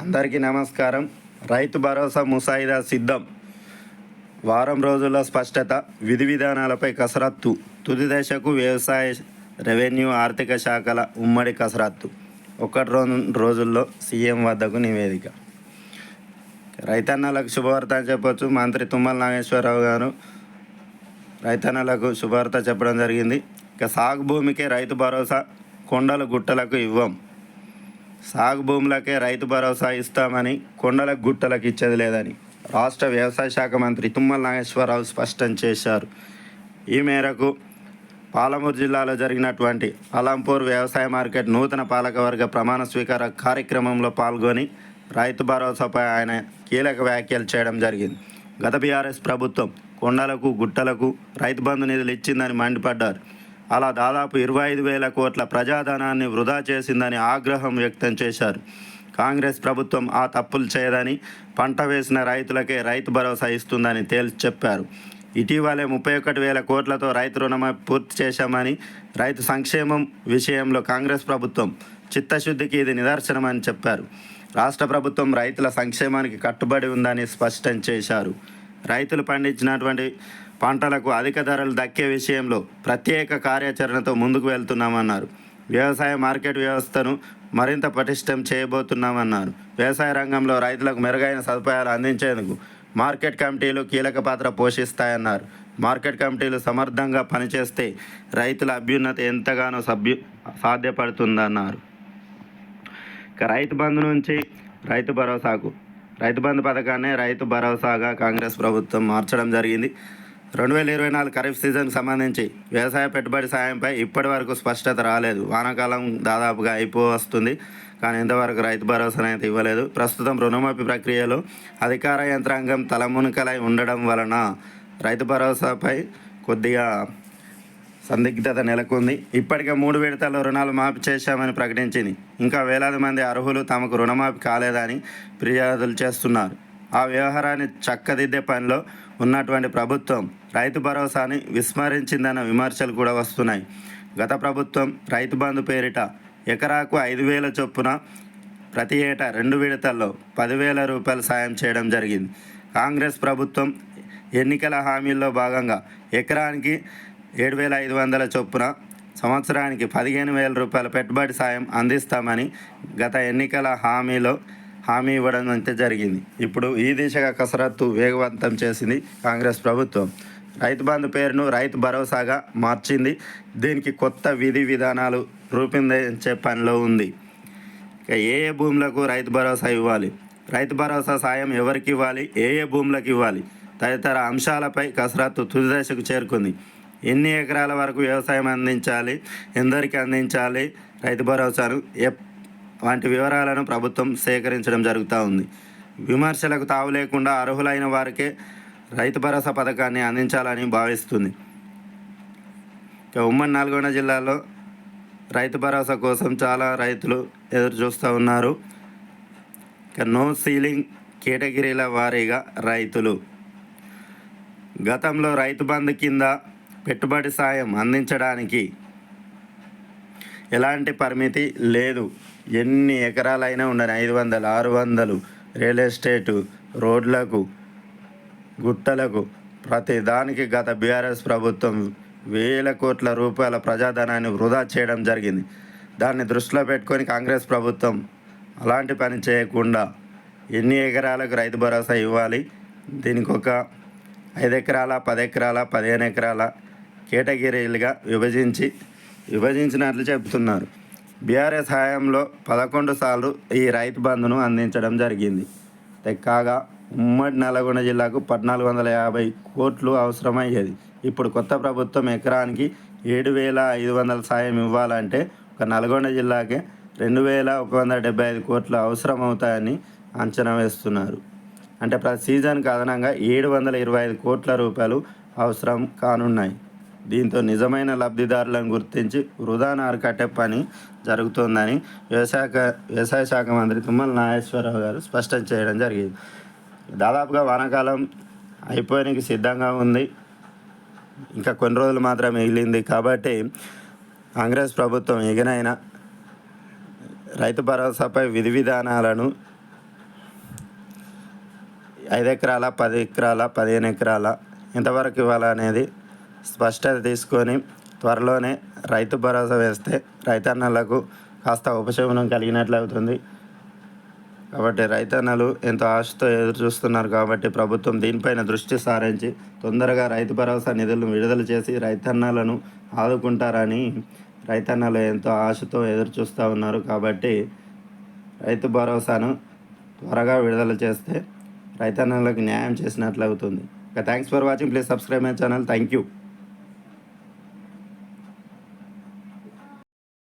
అందరికీ నమస్కారం. రైతు భరోసా ముసాయిదా సిద్ధం. వారం రోజుల్లో స్పష్టత విధి విధానాలపై కసరత్తు. తుది దశకు వ్యవసాయ రెవెన్యూ ఆర్థిక శాఖల ఉమ్మడి కసరత్తు. ఒకటి రోజు రోజుల్లో సీఎం వద్దకు నివేదిక. రైతన్నలకు శుభవార్త అని చెప్పొచ్చు. మంత్రి తుమ్మల నాగేశ్వరరావు గారు రైతన్నలకు శుభవార్త చెప్పడం జరిగింది. ఇక సాగు భూమికే రైతు భరోసా కొండలు గుట్టలకు ఇవ్వం. సాగు భూములకే రైతు భరోసా ఇస్తామని కొండలకు గుట్టలకు ఇచ్చేది లేదని రాష్ట్ర వ్యవసాయ శాఖ మంత్రి తుమ్మల నాగేశ్వరరావు స్పష్టం చేశారు. ఈ మేరకు పాలమూరు జిల్లాలో జరిగినటువంటి అలంపూర్ వ్యవసాయ మార్కెట్ నూతన పాలకవర్గ ప్రమాణ స్వీకార కార్యక్రమంలో పాల్గొని రైతు భరోసాపై ఆయన కీలక వ్యాఖ్యలు చేయడం జరిగింది. గత బీఆర్ఎస్ ప్రభుత్వం కొండలకు గుట్టలకు రైతు బంధు నిధులు ఇచ్చిందని మండిపడ్డారు. అలా దాదాపు ఇరవై ఐదు వేల కోట్ల ప్రజాధనాన్ని వృధా చేసిందని ఆగ్రహం వ్యక్తం చేశారు. కాంగ్రెస్ ప్రభుత్వం ఆ తప్పులు చేయదని పంట వేసిన రైతులకే రైతు భరోసా ఇస్తుందని తేల్చి చెప్పారు. ఇటీవలే ముప్పై ఒకటి వేల కోట్లతో రైతు రుణమాఫీ పూర్తి చేశామని రైతు సంక్షేమం విషయంలో కాంగ్రెస్ ప్రభుత్వం చిత్తశుద్ధికి ఇది నిదర్శనమని చెప్పారు. రాష్ట్ర ప్రభుత్వం రైతుల సంక్షేమానికి కట్టుబడి ఉందని స్పష్టం చేశారు. రైతులు పండించినటువంటి పంటలకు అధిక ధరలు దక్కే విషయంలో ప్రత్యేక కార్యాచరణతో ముందుకు వెళ్తున్నామన్నారు. వ్యవసాయ మార్కెట్ వ్యవస్థను మరింత పటిష్టం చేయబోతున్నామన్నారు. వ్యవసాయ రంగంలో రైతులకు మెరుగైన సదుపాయాలు అందించేందుకు మార్కెట్ కమిటీలు కీలక పాత్ర పోషిస్తాయన్నారు. మార్కెట్ కమిటీలు సమర్థంగా పనిచేస్తే రైతుల అభ్యున్నతి ఎంతగానో సభ్యు సాధ్యపడుతుందన్నారు. ఇక రైతు బంధు నుంచి రైతు భరోసాకు రైతు బంధు పథకాన్ని రైతు భరోసాగా కాంగ్రెస్ ప్రభుత్వం మార్చడం జరిగింది. రెండు వేల ఇరవై నాలుగు ఖరీఫ్ సీజన్కి సంబంధించి వ్యవసాయ పెట్టుబడి సాయంపై ఇప్పటి వరకు స్పష్టత రాలేదు. వానాకాలం దాదాపుగా అయిపో వస్తుంది కానీ ఇంతవరకు రైతు భరోసా అయితే ఇవ్వలేదు. ప్రస్తుతం రుణమాఫీ ప్రక్రియలో అధికార యంత్రాంగం తలమునకలై ఉండడం వలన రైతు భరోసాపై కొద్దిగా సందిగ్ధత నెలకొంది. ఇప్పటికే మూడు విడతల్లో రుణాలు మాఫీ చేశామని ప్రకటించింది. ఇంకా వేలాది మంది అర్హులు తమకు రుణమాఫీ కాలేదని ఫిర్యాదులు చేస్తున్నారు. ఆ వ్యవహారాన్ని చక్కదిద్దే పనిలో ఉన్నటువంటి ప్రభుత్వం రైతు భరోసాని విస్మరించిందన్న విమర్శలు కూడా వస్తున్నాయి. గత ప్రభుత్వం రైతు బంధు పేరిట ఎకరాకు ఐదు వేల చొప్పున ప్రతి ఏటా రెండు విడతల్లో పదివేల రూపాయలు సాయం చేయడం జరిగింది. కాంగ్రెస్ ప్రభుత్వం ఎన్నికల హామీల్లో భాగంగా ఎకరానికి ఏడు వేల ఐదు వందల చొప్పున సంవత్సరానికి పదిహేను వేల రూపాయల పెట్టుబడి సాయం అందిస్తామని గత ఎన్నికల హామీలో హామీ ఇవ్వడం అయితే జరిగింది. ఇప్పుడు ఈ దిశగా కసరత్తు వేగవంతం చేసింది కాంగ్రెస్ ప్రభుత్వం. రైతు బంధు పేరును రైతు భరోసాగా మార్చింది. దీనికి కొత్త విధి విధానాలు రూపొందించే పనిలో ఉంది. ఏ ఏ భూములకు రైతు భరోసా ఇవ్వాలి? రైతు భరోసా సాయం ఎవరికి ఇవ్వాలి? ఏ ఏ భూములకు ఇవ్వాలి? తదితర అంశాలపై కసరత్తు తుది దశకు చేరుకుంది. ఎన్ని ఎకరాల వరకు వ్యవసాయం అందించాలి? ఎందరికి అందించాలి? రైతు భరోసాను ఎప్ వంటి వివరాలను ప్రభుత్వం సేకరించడం జరుగుతూ ఉంది. విమర్శలకు తావు లేకుండా అర్హులైన వారికే రైతు భరోసా పథకాన్ని అందించాలని భావిస్తుంది. ఇక ఉమ్మడి నల్గొండ జిల్లాలో రైతు భరోసా కోసం చాలా రైతులు ఎదురు చూస్తూ ఉన్నారు. ఇక నో సీలింగ్ కేటగిరీల వారీగా రైతులు. గతంలో రైతు బంధు కింద పెట్టుబడి సాయం అందించడానికి ఎలాంటి పరిమితి లేదు. ఎన్ని ఎకరాలైనా ఉండని ఐదు వందలు ఆరు వందలు రియల్ ఎస్టేటు రోడ్లకు గుట్టలకు ప్రతి దానికి గత బీఆర్ఎస్ ప్రభుత్వం వేల కోట్ల రూపాయల ప్రజాధనాన్ని వృధా చేయడం జరిగింది. దాన్ని దృష్టిలో పెట్టుకొని కాంగ్రెస్ ప్రభుత్వం అలాంటి పని చేయకుండా ఎన్ని ఎకరాలకు రైతు భరోసా ఇవ్వాలి? దీనికి ఒక ఐదు ఎకరాల పది ఎకరాల పదిహేను ఎకరాల కేటగిరీలుగా విభజించి విభజించినట్లు చెబుతున్నారు బీఆర్ఎస్ హయాంలో పదకొండు సార్లు ఈ రైతు బంధును అందించడం జరిగింది. కాగా ఉమ్మడి నల్గొండ జిల్లాకు పద్నాలుగు వందల యాభై కోట్లు అవసరమయ్యేది. ఇప్పుడు కొత్త ప్రభుత్వం ఎకరానికి ఏడు వేల ఐదు వందల సాయం ఇవ్వాలంటే ఒక నల్గొండ జిల్లాకే రెండు వేల ఒక వందల డెబ్బై ఐదు కోట్లు అవసరం అవుతాయని అంచనా వేస్తున్నారు. అంటే ప్రతి సీజన్కి అదనంగా ఏడు వందల ఇరవై ఐదు కోట్ల రూపాయలు అవసరం కానున్నాయి. దీంతో నిజమైన లబ్ధిదారులను గుర్తించి వృధాను అరికట్టే పని జరుగుతోందని వ్యవసాయ వ్యవసాయ శాఖ మంత్రి తుమ్మల నాగేశ్వరరావు గారు స్పష్టం చేయడం జరిగింది. దాదాపుగా వానాకాలం అయిపోయానికి సిద్ధంగా ఉంది. ఇంకా కొన్ని రోజులు మాత్రమే మిగిలింది కాబట్టి కాంగ్రెస్ ప్రభుత్వం ఎగనైనా రైతు భరోసాపై విధి విధానాలను ఐదు ఎకరాల పది ఎకరాల పదిహేను ఎకరాల ఎంతవరకు ఇవ్వాలనేది స్పష్టత తీసుకొని త్వరలోనే రైతు భరోసా వేస్తే రైతన్నలకు కాస్త ఉపశమనం కలిగినట్లు అవుతుంది. కాబట్టి రైతన్నలు ఎంతో ఆశతో ఎదురు చూస్తున్నారు కాబట్టి ప్రభుత్వం దీనిపైన దృష్టి సారించి తొందరగా రైతు భరోసా నిధులను విడుదల చేసి రైతన్నలను ఆదుకుంటారని రైతన్నలు ఎంతో ఆశతో ఎదురు చూస్తూ ఉన్నారు. కాబట్టి రైతు భరోసాను త్వరగా విడుదల చేస్తే రైతన్నలకు న్యాయం చేసినట్లు అవుతుంది. Thanks for watching please subscribe my channel thank you